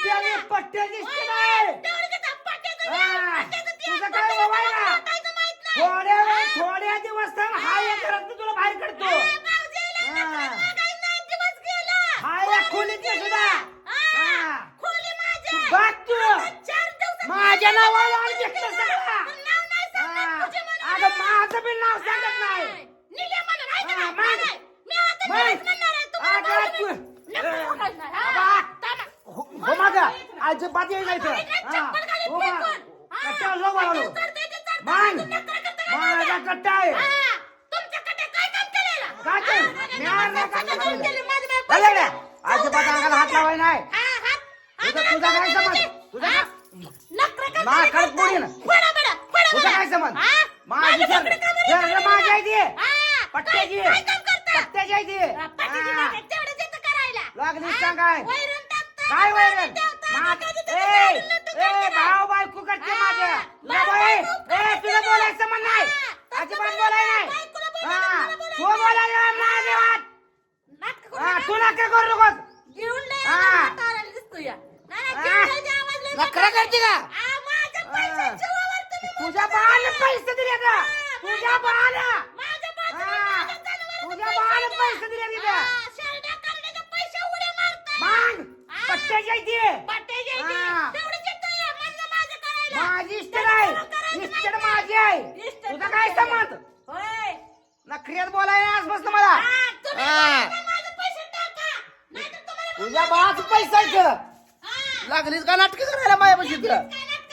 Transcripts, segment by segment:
पट्ट्याने. पट्ट्या दिसते नाही. तुझं काय बाबा ना? थोड्या दिवस थांब. हा या घरात तुला बाहेर काढतो. हा, या खोलीत सुद्धा. बघ तू. माझ्या नावावर आणि घेतलं सगळं. अगं माझं बी नाव सांगत नाही. हा? मग? मी मग? अगं तू- म्हणून. हा. माझा अजिबात यायचं हा. चप्पल घालीत मा- फेकून. कट्ट्यावर जाऊ मला कट्ट्यावर चढतोय ते चढतोय. मान. माझा? कट्टा आहे काय? काय मी आणलं का सगळं केलं? काम केलं. माझं नाही अरे पैसे रे, नाही. अजिबात अंगाला हात लावाय नाही तुझा- तुझा काय. काय? माझी माझी आहे ती. पट्ट्याची? पट्ट्याची आहे ती. लागली? सांगाय. काय का? भाऊ बायको करते माझ्या? ना. बोलायचं म्हण नाही. अजिबात बोलाय नाही. तू नाही. बोलायला माझे वाट नाटकं करू हा नका. तू नका करू नकोस. नखरा करते का? माझ्या तुझ्या बोलताय. पैसे दिले का? तुझ्या माझ्या. माझ्या जनावराचं तुझ्या द्या. पैसे दिले तिथे. पट्ट्याची आहे ती पट्टे घ्यायचे. हा. तेवढंच येतंय, म्हणलं माझं करायला. माझी इष्ट नाही करायचं इष्ट नाही. माझी आहे इष्ट तुझा तुमचं काय आहे. होय. नखऱ्यात बोलायला आज बसलं मला हा, तुम्ही हा. बोलताय, माझे पैसे टाका. नाहीतर तुम्हाला तुझ्या बाळाचं पैसा आहे इथं. हा. लागलीच का नाटक करायला माझ्यापाशी इथं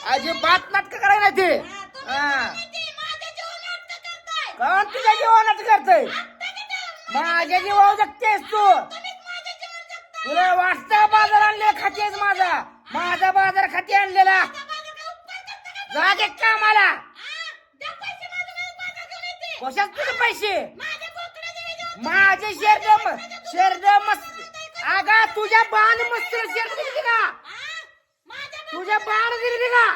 अजिबात नाटक करायला नाही ते हा, तुम्ही हा. माहिती, माझ्या जीवावर नाटकं करताय. कारण तुझ्या जीवा नाटक करतय आत्ता किती? माझ्या जीवावर जगतेस तू तुला वाचता बाजार आणले खातेच माझा. माझा बाजार खाते आणलेला. जागे का? मला कशात तुझे पैसे? माझे शेरड शेरड मस्त अगा तुझ्या बाण मस्त शेरड दिली का तुझ्या बाण दिली का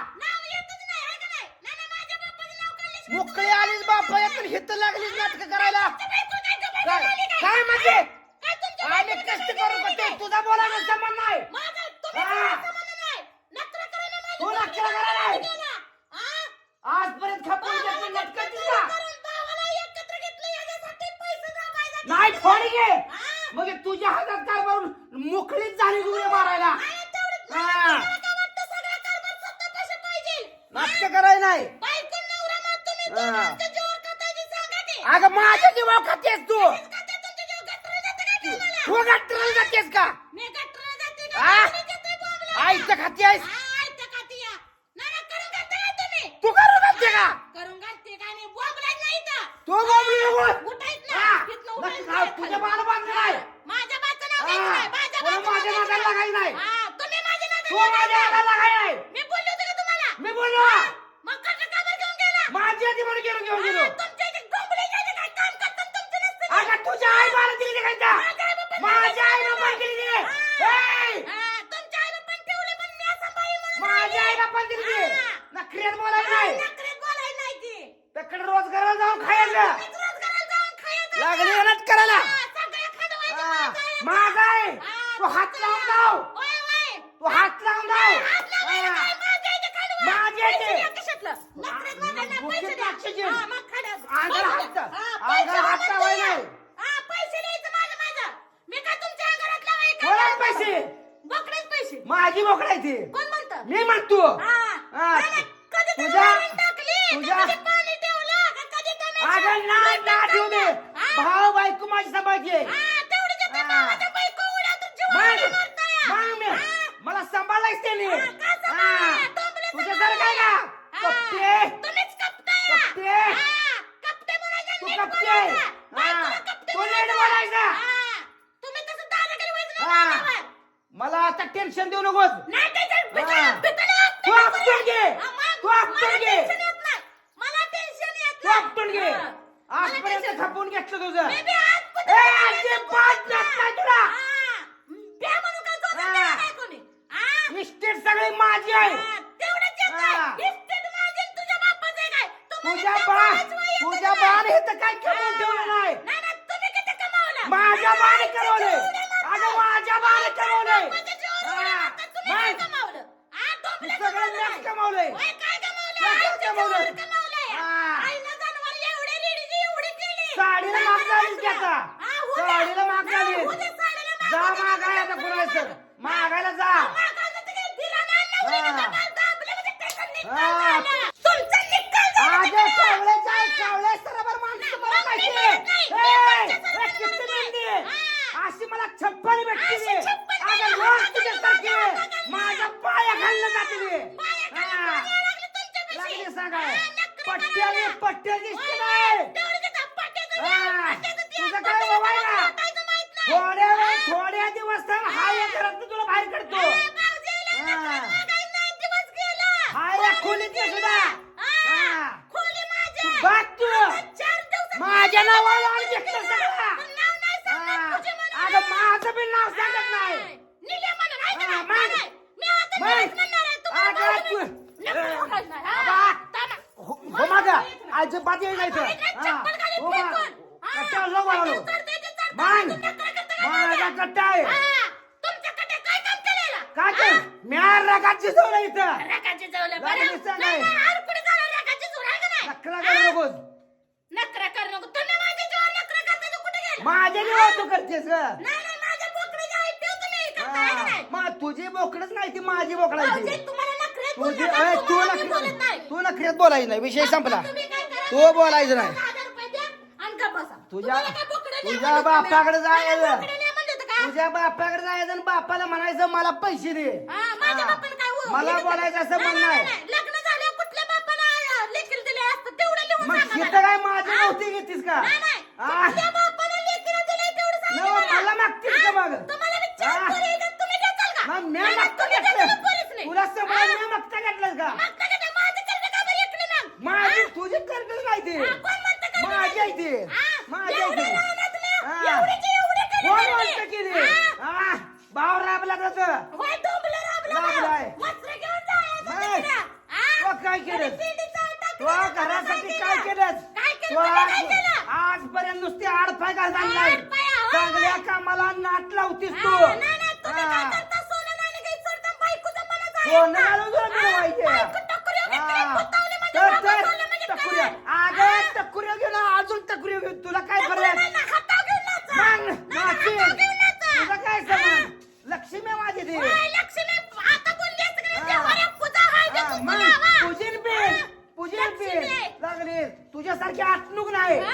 मोकळी आलीच बाप येतून हित लागलीच नाटक करायला. काय? काय म्हणजे काय तुमच्या आम्ही बायकोला कष्ट गप्पा करू झाली करते काय? तुझा बोलायला संबंध नाही माझा तुम्ही हा. बोलायचं म्हणणं नाही. नखरं करायला माझ्या तू बापाला नखरं करायला नाही. गेला. हा? आजपर्यंत खपून भावाला घेतली नाटक करून तुझा भावाला एकत्र घेतलं याच्यासाठी पैसे जमायचे. नाही फोन घे हा? मग हे तुझ्या हातात काय करून मोकळीच झाली उड्या मारायला. हा. मला. नाटक नाही तुम्ही हा. अगं माझ्या जीवा खातेस तू जातं? तू गट्टरला जातेस का जाते? हा? तुम्ही. आईचं खाते आहेस खाते तुम्ही? तू करू घालते का. तू बोलू नको उठायच हा. नक्की. तुझ्या बाळाला बांधलं नाही. माझ्या बाचं नाव हा. घ्यायचं नाही. माझ्या तुला बाचं माझ्या नाव नादाला घ्यायचं लागायचं नाही. हा, तुम्ही माझ्या तू नादाला माझ्या लागायचं हाताला लागाय नाही मी बोलले होते का तुम्हाला मी बोललो मग कटं का बरं घेऊन गेला माझी आधी म्हणून गेलो घेऊन गेलो हा, तुमच्या इथे डोंबले गेले काय काम करतात तुमचं नसतं का? अगं तुझ्या आई बाळा दिली ते खायचा माझ्या आई. बापाने दिली ते हा. ए! हा, तुमच्या आई-बापांनी ठेवले पण मी म्हणून माझ्या आई दिली हा. नाही नखरेत बोलायला नाही ती. तकडे रोजगाराला जाऊन खायचं तुम्हीच रोजगाराला जाऊन खायचं लागली आता. नाट करायला हा, सगळ्या खंडवायचं हा. माझं आहे. माझा आहे हा, तू हात लावून होय. तू हात लावून हात जाव लावायला काय? माझ्या इथे खंडवा. माझ्या इथे. पैसे द्या कशातलं? नखरेत मागायला नाही, बुकीत पैसे द्या. टाकशील. हा, मग खड्यात. अंगाला पैसे हात द्या. लाव. हा, पैसे हात. नाही. हा, पैसे द्यायचं माझं माझं. मी काय तुमच्या अंगारात लावाय का? कोणाला पैसे बोकडेच पैसे माझी बोकडाय ती कोण म्हणतं मी म्हणतो हा. हा. नाही, नाही. कधी तर तुझ्या- वरण टाकली, का तुझ्या- कधी पाणी ठेवलं, का कधी टोमॅटो- अगं ना ना ठेवू दे हा? भाऊ बायको माझी सांभाळते हा, हा. बायको मग. मला सांभाळायच त्याने. तुझ्या. जर काय का? कपटे म्हणायचं, तू कपटे तू नीट. बोलायचं. मला आता टेन्शन देऊ नकोस. तू नको आपटून. घे. तू आपटून घे. तू. आपटून घे. आजपर्यंत खपून घेतलं तुझं. अजिबात तुला. हा. द्या म्हणून काय जोरात हा. द्यायला नाही कोणी. हा. इस्टेट सगळी माझी आहे. हा, तुझ्या बापाचं आहे. काय? तुम्हाला तुझ्या त्या बा बाळाचं वय येतं तुझ्या का नाही? बाण हे तर काय कमवून ठेवलं नाही? माझ्या उड्या मारताय. अगं माझ्या कमवले? बापाच्या जीवावर मॅच कमावलंय. साडीला माग झालीस की आता? होऊ दे. साडीला माग जा. मागाय आता कुणाचं मागायला जा. अशी मला छप्पन भेटते. माझ्या पाया खाल्लं जाते नखरे पट्ट्याने. पट्ट्या दिसते तुझं काय बाबा. थोड्या. थोड्या दिवस हा. या घरात तुला बाहेर काढतो हा, भाऊजीला हा. नखरं मागायला नाही, दिवस गेला. हा या खोलीत ये सुद्धा हा. खोली माझ्या. तू बघ तू. आता चार दिवसात माझ्या नावावर आणि घेतलं घेतलं सगळं. पण नाव नाही सांगत हा. तुझे म्हणून. अगं माझं बी नाव सांगत नाही निले म्हणून आहे का हा, नाही? मग. नाही. मी आता मग. निलेच म्हणणार आहे. तुम्हाला अगं भाऊजी तू- म्हणून. नखरं मागायला नाही. हा. आबा. थांबा. हो हो माझा अजिबात येईल नाही हा, चप्पल खाली हो फेकून. हा. कट्ट्यावर जाऊ कट्ट्यावर बोलावलो चढतोय ते चढतोय. मान तुम्ही नखरं करता का माझा माझ्या? कट्टा आहे हा. तुमच्याकडे काय काम केलेलं? काय हा? कर म्या रगाची सोड इथं जवळ बरं? रकाची सांग नाही, आहे. नाही, हारकुडी झालं, रकाची जोड आहे का नाही? नकरा करू नकोस नखरं करू नको. तुम्ही माझ्या जीवावर नखरं करता तर कुठे गेला? माझ्या जीवावर तू करतेस ग नाही, नाही, माझ्या बोकडीच्या आई ठेव तुम्ही. करता आहे का नाही? मग तुझी बोकडच नाही ती माझी बोकडायची भाऊजी, तुम्हाला तुझी तू तुम्हाला मी नखरे बोलत नाही. तू नखरेत बोलायची नाही विषय संपला तुम्ही काय करा? तू बोलायचं नाही. दहा हजार रुपये द्या आणि गप्प बसा. तुझ्या तुम्हाला काय बोकडं नाही तुझ्या म्हणत तुम्ही? बापाकडे मला जायचं बोकडं नाही म्हणत का? तुझ्या बापाकडे जायचं आणि बापाला म्हणायचं मला पैसे दे हा, माझ्या हा. बापानं काय हो- मला बोलायचं असं म्हणणं आहे. लग्न झाल्यावर कुठल्या बापाला लेकरं दिले असतं तेवढं लिहून मग सांगा. काय माझं हा? नव्हती घेतीस का नाही, नाही. आ, कुठल्या बापाला लेकरं दिले तेवढं सांगा नव, मला. मला मागतीस का हा? मग? तुम्हाला मी चार हा? पोरी आहेत, तुम्ही देताल का? मग म्या नाही, नाही, मागता तुम्ही देताल घेतलं पोरीच नाही. तुला समजा? म्या मागता घेतलं का मागता का नाही? माझं कर्ज का बरं ऐकलं मग? माझी? तुझी करतच नाही ते हा, कोण म्हणतं कर्ज माझी नाही? आहे ते हा? माझी आहे एवढं ते रानातलं, हा. एवढीची एवढी कर्ज कोण काढली. म्हणतं की रे हा? भाव राबला तसं होय, डोंबलं राबलं राबलाय. ना घेऊन जायचं मग? तिकडं. हा? तो काय केलं? कधी पिंडीचं तू टाकलं, घरासाठी काय केलंस? काय तू केलं काय आज- आजपर्यंत नुसती आडफाय आडपाय, हो. चांगल्या कामाला नाट लावतीस तू. काय? सोनं? घालून तुला मिळवायचे. म्हणजे तर तर म्हणजे टकुऱ्या. काय? अगं? टकुऱ्या घेऊन अजून टकुऱ्या घेऊन तुला काय फरक नाचा. तुझं काय लक्ष्मी माझी ती. लक्ष्मी, आता बोलली असं पूजीन बी हा. पूजीन लक्ष्मी बी आहे. लागली तुझ्यासारखी आटणूक नाही. ना?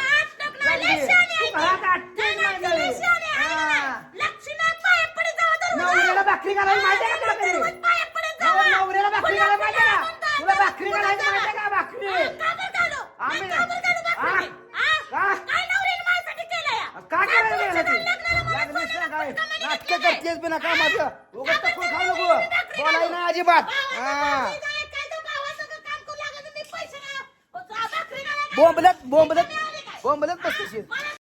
नवऱ्याला भाकरी घालायला माहिती आहे का तुला. नवऱ्याला भाकरी घालायला माहिती आहे का? तुला भाकरी घालायला. माहिती आहे का भाकरी? आम्ही-? काय करायला ना काय? नाटकं. करतेस बिना कामाचं. उगाच खाऊ नको. घालू? नाही अजिबात. हा. भाकरी जाय, काय तर भावाचं काम करू लागलं तर मी पैसे नाही.